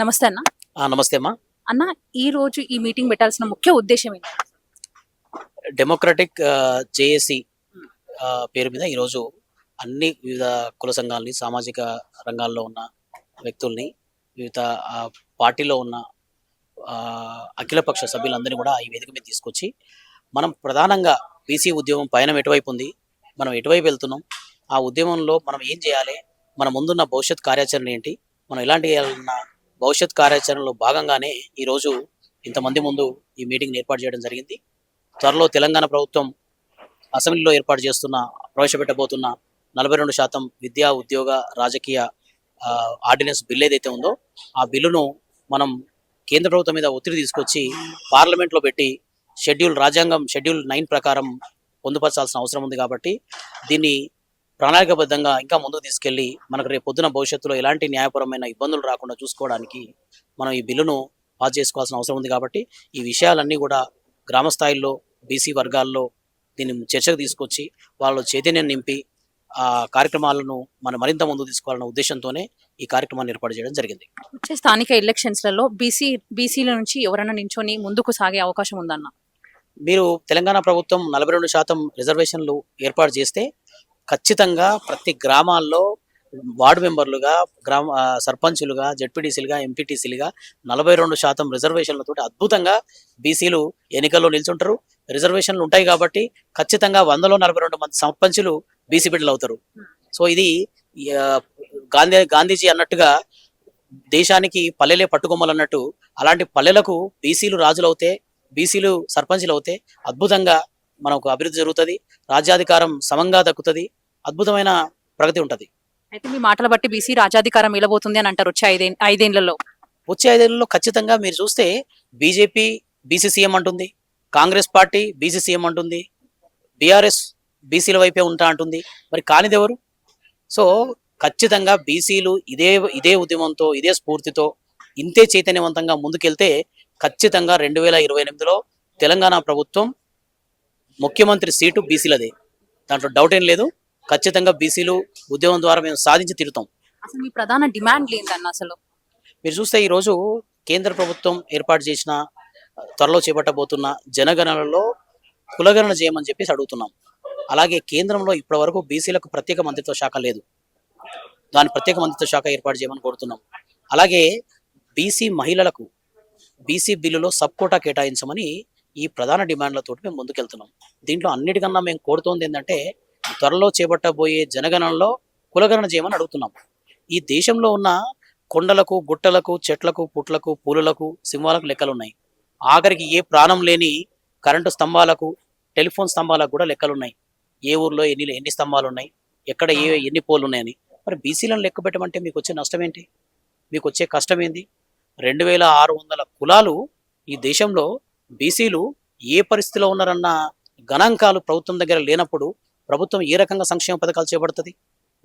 నమస్తే అన్న. నమస్తే అమ్మా. అన్న ఈ రోజు ఈ మీటింగ్ పెట్టాల్సిన ముఖ్య ఉద్దేశం ఏంటి? డెమోక్రటిక్ జేఏసి పేరు మీద ఈరోజు అన్ని వివిధ కుల సంఘాలని సామాజిక రంగాల్లో ఉన్న వ్యక్తుల్ని వివిధ పార్టీలో ఉన్న అఖిలపక్ష సభ్యులందరినీ కూడా ఈ వేదిక మీద తీసుకొచ్చి మనం ప్రధానంగా బీసీ ఉద్యమం పయనం ఎటువైపు ఉంది మనం ఎటువైపు వెళ్తున్నాం ఆ ఉద్యమంలో మనం ఏం చేయాలి మన ముందున్న భవిష్యత్ కార్యాచరణ ఏంటి మనం ఎలాంటి చేయాలన్న భవిష్యత్ కార్యాచరణలో భాగంగానే ఈరోజు ఇంతమంది ముందు ఈ మీటింగ్ ఏర్పాటు చేయడం జరిగింది. త్వరలో తెలంగాణ ప్రభుత్వం అసెంబ్లీలో ఏర్పాటు చేస్తున్న ప్రవేశపెట్టబోతున్న నలభై రెండు శాతం విద్యా ఉద్యోగ రాజకీయ ఆర్డినెన్స్ బిల్ ఏదైతే ఉందో ఆ బిల్లును మనం కేంద్ర ప్రభుత్వం మీద ఒత్తిడి తీసుకొచ్చి పార్లమెంట్లో పెట్టి షెడ్యూల్ రాజ్యాంగం షెడ్యూల్ నైన్ ప్రకారం పొందుపరచాల్సిన అవసరం ఉంది కాబట్టి దీన్ని ప్రణాళికబద్ధంగా ఇంకా ముందుకు తీసుకెళ్ళి మనకు రేపు పొద్దున భవిష్యత్తులో ఎలాంటి న్యాయపరమైన ఇబ్బందులు రాకుండా చూసుకోవడానికి మనం ఈ బిల్లును పాస్ చేసుకోవాల్సిన అవసరం ఉంది కాబట్టి ఈ విషయాలన్నీ కూడా గ్రామ స్థాయిలో బీసీ వర్గాల్లో దీన్ని చర్చకు తీసుకొచ్చి వాళ్ళు చైతన్యం నింపి ఆ కార్యక్రమాలను మనం మరింత ముందుకు తీసుకోవాలన్న ఉద్దేశంతోనే ఈ కార్యక్రమాన్ని ఏర్పాటు చేయడం జరిగింది. వచ్చే స్థానిక ఎలక్షన్స్లలో బీసీ బీసీల నుంచి ఎవరైనా నించొని ముందుకు సాగే అవకాశం ఉందన్న? మీరు తెలంగాణ ప్రభుత్వం నలభై రెండు శాతం రిజర్వేషన్లు ఏర్పాటు చేస్తే ఖచ్చితంగా ప్రతి గ్రామాల్లో వార్డు మెంబర్లుగా గ్రామ సర్పంచులుగా జడ్పీటీసీలుగా ఎంపీటీసీలుగా నలభై రెండు శాతం రిజర్వేషన్లతో అద్భుతంగా బీసీలు ఎన్నికల్లో నిల్చుంటారు. రిజర్వేషన్లు ఉంటాయి కాబట్టి ఖచ్చితంగా వందలో నలభై రెండు మంది సర్పంచులు బీసీ బిడ్డలు అవుతారు. సో ఇది గాంధీ గాంధీజీ అన్నట్టుగా దేశానికి పల్లెలే పట్టుకొమ్మలు అన్నట్టు అలాంటి పల్లెలకు బీసీలు రాజులు అవుతే బీసీలు సర్పంచులు అవుతే అద్భుతంగా మనకు అభివృద్ధి జరుగుతుంది. రాజ్యాధికారం సమంగా దక్కుతుంది. అద్భుతమైన ప్రగతి ఉంటుంది. అయితే మీ మాటల బట్టి బీసీ రాజాధికారం ఇలబోతుంది అని అంటారు వచ్చే ఐదే ఐదేళ్ళలో వచ్చే ఐదేళ్ళలో ఖచ్చితంగా మీరు చూస్తే బీజేపీ బీసీసీఎం అంటుంది కాంగ్రెస్ పార్టీ బీసీసీఎం అంటుంది బీఆర్ఎస్ బీసీల వైపే ఉంటా అంటుంది. మరి కానిదెవరు సో ఖచ్చితంగా బీసీలు ఇదే ఇదే ఉద్యమంతో ఇదే స్ఫూర్తితో ఇంతే చైతన్యవంతంగా ముందుకెళ్తే ఖచ్చితంగా రెండు వేల ఇరవై ఎనిమిదిలో తెలంగాణ ప్రభుత్వం ముఖ్యమంత్రి సీటు బీసీలదే. దాంట్లో డౌట్ ఏం లేదు. ఖచ్చితంగా బీసీలు ఉద్యమం ద్వారా మేము సాధించి తీరుతాం. అసలు మీ ప్రధాన డిమాండ్ ఏంటన్న అసలు? మీరు చూస్తే ఈరోజు కేంద్ర ప్రభుత్వం ఏర్పాటు చేసిన త్వరలో చేపట్టబోతున్న జనగణనలో కులగణన చేయమని చెప్పేసి అడుగుతున్నాం. అలాగే కేంద్రంలో ఇప్పటివరకు బీసీలకు ప్రత్యేక మంత్రిత్వ శాఖ లేదు. దాని ప్రత్యేక మంత్రిత్వ శాఖ ఏర్పాటు చేయమని కోరుతున్నాం. అలాగే బీసీ మహిళలకు బీసీ బిల్లులో సబ్ కోటా కేటాయించమని ఈ ప్రధాన డిమాండ్లతో మేము ముందుకెళ్తున్నాం. దీంట్లో అన్నిటికన్నా మేము కోరుతోంది ఏంటంటే త్వరలో చేపట్టబోయే జనగణనలో కులగణన చేయమని అడుగుతున్నాం. ఈ దేశంలో ఉన్న కొండలకు గుట్టలకు చెట్లకు పుట్లకు పూలులకు సింహాలకు లెక్కలు ఉన్నాయి ఆఖరికి ఏ ప్రాణం లేని కరెంటు స్తంభాలకు టెలిఫోన్ స్తంభాలకు కూడా లెక్కలున్నాయి. ఏ ఊర్లో ఎన్ని ఎన్ని స్తంభాలు ఉన్నాయి ఎక్కడ ఏ ఎన్ని పోలు ఉన్నాయని మరి బీసీలను లెక్క పెట్టమంటే మీకు వచ్చే నష్టం ఏంటి మీకు వచ్చే కష్టం ఏంది రెండు వేల ఆరు వందల కులాలు ఈ దేశంలో బీసీలు ఏ పరిస్థితిలో ఉన్నారన్న గణాంకాలు ప్రభుత్వం దగ్గర లేనప్పుడు ప్రభుత్వం ఏ రకంగా సంక్షేమ పథకాలు చేపడుతుంది?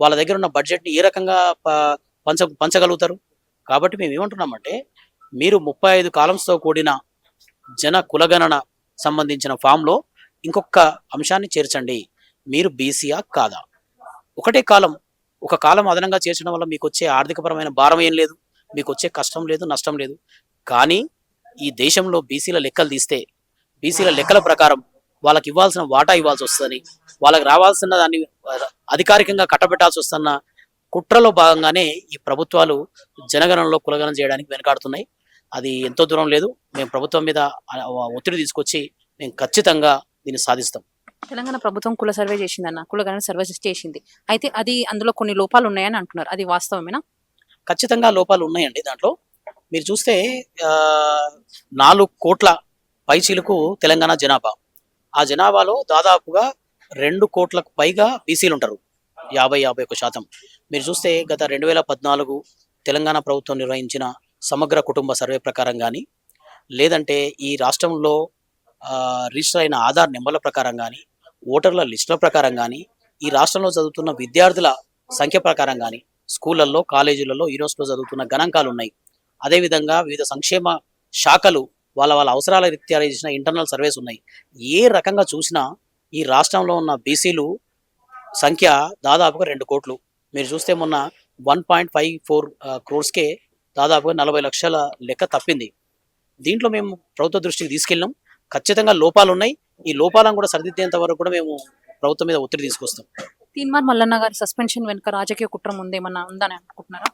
వాళ్ళ దగ్గర ఉన్న బడ్జెట్ని ఏ రకంగా ప- పంచ పంచగలుగుతారు? కాబట్టి మేము ఏమంటున్నామంటే మీరు ముప్పై ఐదు కాలమ్స్తో కూడిన జన కులగణన సంబంధించిన ఫామ్లో ఇంకొక అంశాన్ని చేర్చండి. మీరు బీసీయా కాదా? ఒకటే కాలం ఒక కాలం అదనంగా చేర్చడం వల్ల మీకు వచ్చే ఆర్థికపరమైన భారం ఏం లేదు మీకు వచ్చే కష్టం లేదు నష్టం లేదు. కానీ ఈ దేశంలో బీసీల లెక్కలు తీస్తే బీసీల లెక్కల ప్రకారం వాళ్ళకి ఇవ్వాల్సిన వాటా ఇవ్వాల్సి వస్తుంది వాళ్ళకి రావాల్సిన దాన్ని అధికారికంగా కట్టబెట్టాల్సి వస్తున్న కుట్రలో భాగంగానే ఈ ప్రభుత్వాలు జనగణనలో కులగణన చేయడానికి వెనకాడుతున్నాయి. అది ఎంతో దూరం లేదు. మేము ప్రభుత్వం మీద ఒత్తిడి తీసుకొచ్చి మేము ఖచ్చితంగా దీన్ని సాధిస్తాం. తెలంగాణ ప్రభుత్వం కుల సర్వే చేసిందన్న కులగణన సర్వే చేసింది. అయితే అది అందులో కొన్ని లోపాలు ఉన్నాయని అంటున్నారు. అది వాస్తవమేనా? ఖచ్చితంగా లోపాలు ఉన్నాయండి దాంట్లో. మీరు చూస్తే నాలుగు కోట్ల పైచీలకు తెలంగాణ జనాభా. ఆ జనాభాలో దాదాపుగా రెండు కోట్లకు పైగా బీసీలు ఉంటారు. యాభై యాభై ఒక శాతం. మీరు చూస్తే గత రెండు వేల పద్నాలుగు తెలంగాణ ప్రభుత్వం నిర్వహించిన సమగ్ర కుటుంబ సర్వే ప్రకారం కానీ లేదంటే ఈ రాష్ట్రంలో రిజిస్టర్ అయిన ఆధార్ నెంబర్ల ప్రకారం కానీ ఓటర్ల లిస్టుల ప్రకారం కానీ ఈ రాష్ట్రంలో చదువుతున్న విద్యార్థుల సంఖ్య ప్రకారం కానీ స్కూళ్ళల్లో కాలేజీలలో యూనివర్సిటీలో చదువుతున్న గణాంకాలు ఉన్నాయి. అదేవిధంగా వివిధ సంక్షేమ శాఖలు వాళ్ళ వాళ్ళ అవసరాల రీత్యా చేసిన ఇంటర్నల్ సర్వేస్ ఉన్నాయి. ఏ రకంగా చూసినా ఈ రాష్ట్రంలో ఉన్న బీసీలు సంఖ్య దాదాపుగా రెండు కోట్లు. మీరు చూస్తే మొన్న వన్ పాయింట్ ఫైవ్ ఫోర్ క్రోర్స్కే దాదాపుగా నలభై లక్షల లెక్క తప్పింది. దీంట్లో మేము ప్రభుత్వ దృష్టికి తీసుకెళ్ళినాం. ఖచ్చితంగా లోపాలు ఉన్నాయి. ఈ లోపాలను కూడా సరిదిద్దేంత వరకు కూడా మేము ప్రభుత్వం మీద ఒత్తిడి తీసుకొస్తాం. తీన్మార్ మల్లన్న గారి సస్పెన్షన్ వెనుక రాజకీయ కుట్రం ఉందేమన్నా ఉందని అనుకుంటున్నారా?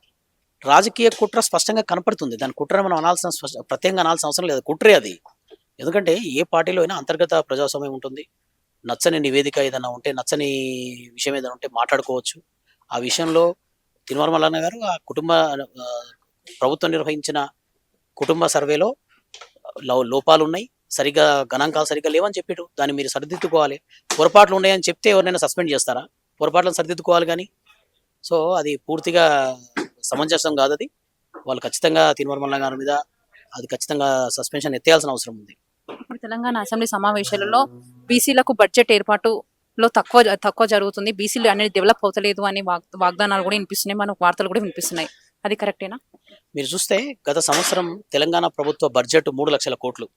రాజకీయ కుట్ర స్పష్టంగా కనపడుతుంది. దాని కుట్ర మనం అనాల్సిన ప్రత్యేకంగా అనాల్సిన అవసరం లేదు. కుట్రే అది. ఎందుకంటే ఏ పార్టీలో అయినా అంతర్గత ప్రజాస్వామ్యం ఉంటుంది. నచ్చని నివేదిక ఏదైనా ఉంటే నచ్చని విషయం ఏదైనా ఉంటే మాట్లాడుకోవచ్చు. ఆ విషయంలో తిరుమల మల్లన్న గారు ఆ కుటుంబ ప్రభుత్వం నిర్వహించిన కుటుంబ సర్వేలో లో- లోపాలు ఉన్నాయి సరిగ్గా గణాంకాలు సరిగ్గా లేవని చెప్పాడు దాన్ని మీరు సరిదిద్దుకోవాలి. పొరపాట్లు ఉన్నాయని చెప్తే ఎవరినైనా సస్పెండ్ చేస్తారా? పొరపాట్లను సరిదిద్దుకోవాలి కానీ. సో అది పూర్తిగా సమంజసం కాదు అది. వాళ్ళు ఖచ్చితంగా తిరుమల గారి మీద అది ఖచ్చితంగా సస్పెన్షన్ ఎత్తేయాల్సిన అవసరం ఉంది. ఇప్పుడు తెలంగాణ అసెంబ్లీ సమావేశాలలో బీసీలకు బడ్జెట్ ఏర్పాటులో తక్కువ తక్కువ జరుగుతుంది. బీసీలు అనేది డెవలప్ అవుతలేదు అనే వాగ్- వాగ్దానాలు కూడా వినిపిస్తున్నాయి. మనకు వార్తలు కూడా వినిపిస్తున్నాయి. అది కరెక్టేనా మీరు చూస్తే గత సంవత్సరం తెలంగాణ ప్రభుత్వ బడ్జెట్ మూడు లక్షల కోట్లు.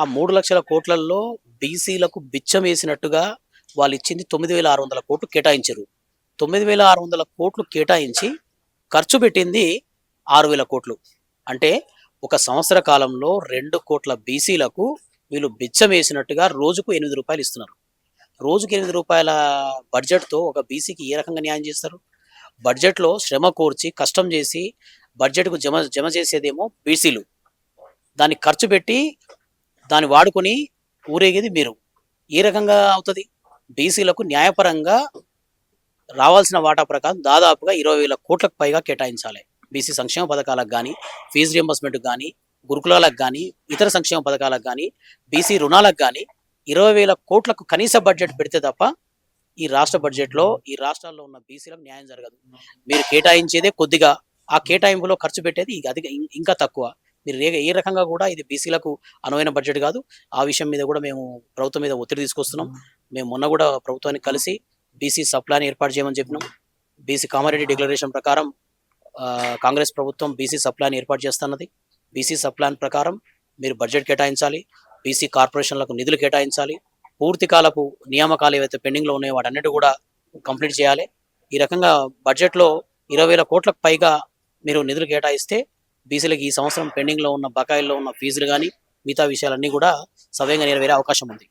ఆ మూడు లక్షల కోట్లలో బీసీలకు బిచ్చం వేసినట్టుగా వాళ్ళు ఇచ్చింది తొమ్మిది వేల ఆరు వందల కోట్లు కేటాయించారు. తొమ్మిది వేల ఆరు వందల కోట్లు కేటాయించి ఖర్చు పెట్టింది ఆరు వేల కోట్లు. అంటే ఒక సంవత్సర కాలంలో రెండు కోట్ల బీసీలకు వీళ్ళు బిచ్చం వేసినట్టుగా రోజుకు ఎనిమిది రూపాయలు ఇస్తున్నారు. రోజుకి ఎనిమిది రూపాయల బడ్జెట్తో ఒక బీసీకి ఏ రకంగా న్యాయం చేస్తారు? బడ్జెట్లో శ్రమ కోర్చి కష్టం చేసి బడ్జెట్కు జమ జమ చేసేదేమో బీసీలు. దాన్ని ఖర్చు పెట్టి దాన్ని వాడుకొని ఊరేగేది మీరు. ఏ రకంగా అవుతుంది? బీసీలకు న్యాయపరంగా రావాల్సిన వాటా ప్రకారం దాదాపుగా ఇరవై వేల కోట్లకు పైగా కేటాయించాలి. బీసీ సంక్షేమ పథకాలకు కానీ ఫీజు రియంబర్స్మెంట్కి కానీ గురుకులాలకు కానీ ఇతర సంక్షేమ పథకాలకు కానీ బీసీ రుణాలకు కానీ ఇరవై వేల కోట్లకు కనీస బడ్జెట్ పెడితే తప్ప ఈ రాష్ట్ర బడ్జెట్లో ఈ రాష్ట్రాల్లో ఉన్న బీసీలకు న్యాయం జరగదు. మీరు కేటాయించేదే కొద్దిగా ఆ కేటాయింపులో ఖర్చు పెట్టేది ఇక అధిక ఇంకా తక్కువ. మీరు ఏ రకంగా కూడా ఇది బీసీలకు అనువైన బడ్జెట్ కాదు. ఆ విషయం మీద కూడా మేము ప్రభుత్వం మీద ఒత్తిడి తీసుకొస్తున్నాం. మేము. మొన్న కూడా ప్రభుత్వానికి కలిసి బీసీ సప్లాన్ ఏర్పాటు చేయమని చెప్పినాం. బీసీ కామారెడ్డి డిక్లరేషన్ ప్రకారం కాంగ్రెస్ ప్రభుత్వం బీసీ సప్లాన్ ఏర్పాటు చేస్తున్నది. బీసీ సప్లాన్ ప్రకారం మీరు బడ్జెట్ కేటాయించాలి. బీసీ కార్పొరేషన్లకు నిధులు కేటాయించాలి. పూర్తి కాలపు నియామకాలు ఏవైతే పెండింగ్లో ఉన్నాయో వాటన్నిటి కూడా కంప్లీట్ చేయాలి. ఈ రకంగా బడ్జెట్లో ఇరవై వేల కోట్లకు పైగా మీరు నిధులు కేటాయిస్తే బీసీలకు ఈ సంవత్సరం పెండింగ్లో ఉన్న బకాయిల్లో ఉన్న ఫీజులు కానీ మిగతా విషయాలన్నీ కూడా సవ్యంగా నెరవేరే అవకాశం ఉంది.